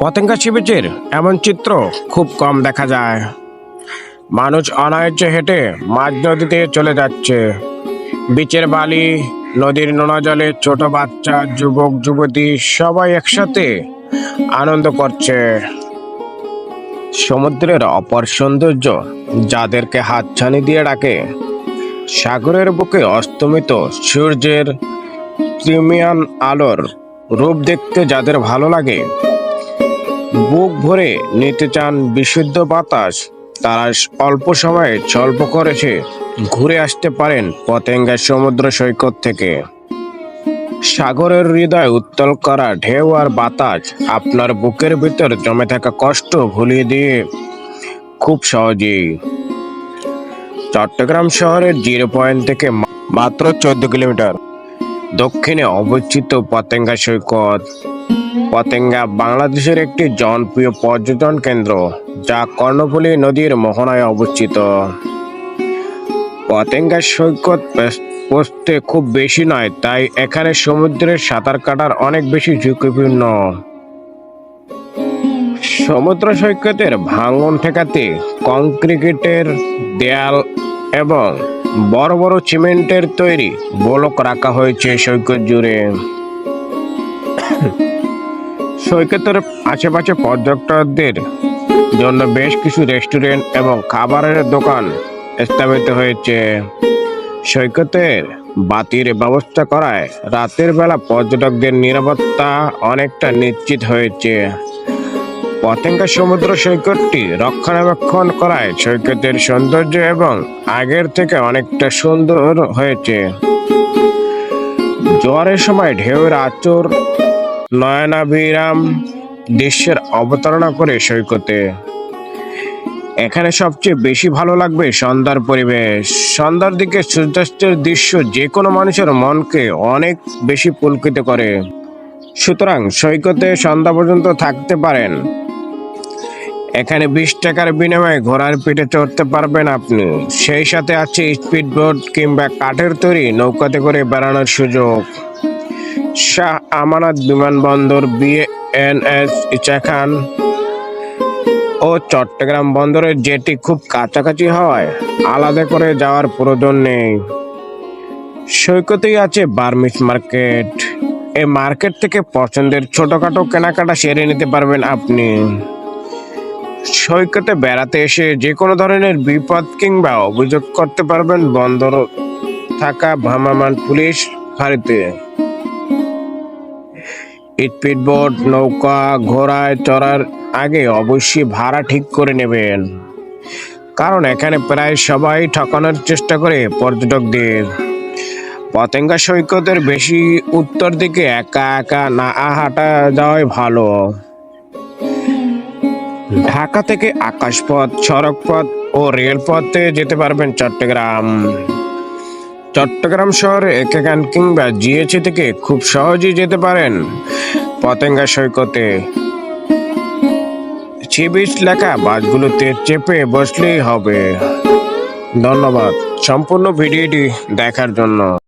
Patenga C বিচের এমন চিত্র খুব কম দেখা যায়। মানুষ অনায়াসে হেঁটে মাঝ নদীতে চলে যাচ্ছে। বিচের বালি, নদীর নোনা জলে ছোট বাচ্চা, যুবক, যুবতী সবাই একসাথে আনন্দ করছে। সমুদ্রের অপর সৌন্দর্য যাদেরকে হাতছানি দিয়ে ডাকে, সাগরের বুকে অস্তমিত সূর্যের প্রিমিয়াম আলোর রূপ দেখতে যাদের ভালো লাগে বুক ভরে নিতে চান বিশুদ্ধ বাতাস, তারা অল্প সময়ে স্বল্প করেছে। ঘুরে আসতে পারেন পতেঙ্গা সমুদ্র সৈকত থেকে। সাগরের হৃদয় উত্তল করা ঢেউ আর বাতাস আপনার বুকের ভিতর জমে থাকা কষ্ট ভুলিয়ে দিয়ে খুব সহজেই। চট্টগ্রাম শহরের জিরো পয়েন্ট থেকে মাত্র চোদ্দ কিলোমিটার। দক্ষিণে অবস্থিত পতেঙ্গা সৈকত। পতেঙ্গা বাংলাদেশের একটি জনপ্রিয় পর্যটন কেন্দ্র, যা কর্ণফুলী নদীর মোহনায় অবস্থিত। পতেঙ্গা সৈকত পোস্তে খুব বেশি নয়, তাই এখানে সমুদ্রের সাঁতার কাটার অনেক বেশি ঝুঁকিপূর্ণ। সমুদ্র সৈকতের ভাঙন ঠেকাতে কংক্রিটের দেয়াল এবং বড় বড় সিমেন্টের তৈরি ব্লক রাখা হয়েছে সৈকত জুড়ে। সৈকতের আশেপাশে পর্যটকদের জন্য বেশ কিছু রেস্টুরেন্ট এবং খাবারের দোকান স্থাপিত হয়েছে। সৈকতের বাতির ব্যবস্থা করায় রাতের বেলা পর্যটকদের নিরাপত্তা অনেকটা নিশ্চিত হয়েছে। পতেঙ্গা সমুদ্র সৈকতটি রক্ষণাবেক্ষণ করায় সৈকতের সৌন্দর্য এবং আগের থেকে অনেকটা সুন্দর হয়েছে। জোয়ারের সময় ঢেউয়ের আচর নয়নাভিরাম দৃশ্যের অবতারণা করে সৈকতে। এখানে সবচেয়ে বেশি ভালো লাগবে সন্ধ্যার পরিবেশ। সন্ধ্যার দিকে সূর্যাস্তের দৃশ্য যে কোনো মানুষের মনকে অনেক বেশি পুলকিত করে। সুতরাং সৈকতে সন্ধ্যা পর্যন্ত থাকতে পারেন। এখানে বিশ টাকার বিনিময়ে ঘোড়ার পিঠে চড়তে পারবেন আপনি। সেই সাথে আছে স্পিড বোট কিংবা কাঠের তৈরি নৌকাতে করে বেড়ানোর সুযোগ। শাহ আমানত বিমানবন্দর বিএনএস ইচাখান ও চট্টগ্রাম বন্দরের যেটি খুব কাছাকাছি হওয়ায় আলাদা করে যাওয়ার প্রয়োজন নেই। সৈকতেই আছে বার্মিস মার্কেট। এই মার্কেট থেকে পছন্দের ছোটখাটো কেনাকাটা সেরে নিতে পারবেন আপনি। সৈকতে বেড়াতে এসে যে কোনো ধরনের বিপদ কিংবা অভিযোগ করতে পারবেন বন্দর থাকা ভ্রাম্যমাণ পুলিশ ফাঁড়িতে। স্পিডবোট নৌকা, ঘোড়ায় চড়ার আগে অবশ্যই ভাড়া ঠিক করে নেবেন। কারণ এখানে প্রায় সবাই ঠকানোর চেষ্টা করে পর্যটকদের। পতেঙ্গা সৈকতের বেশি উত্তর দিকে একা একা না হাঁটা যাওয়াই ভালো। ঢাকা থেকে আকাশপথ, সড়কপথ ও রেলপথে যেতে পারবেন চট্টগ্রাম। চট্টগ্রাম শহরে একেকান কিংবা জিএচি থেকে খুব সহজেই যেতে পারেন পতেঙ্গা সৈকতে। সি বিচ লেখা বাসগুলোতে চেপে বসলেই হবে। ধন্যবাদ। সম্পূর্ণ ভিডিওটি দেখার জন্য।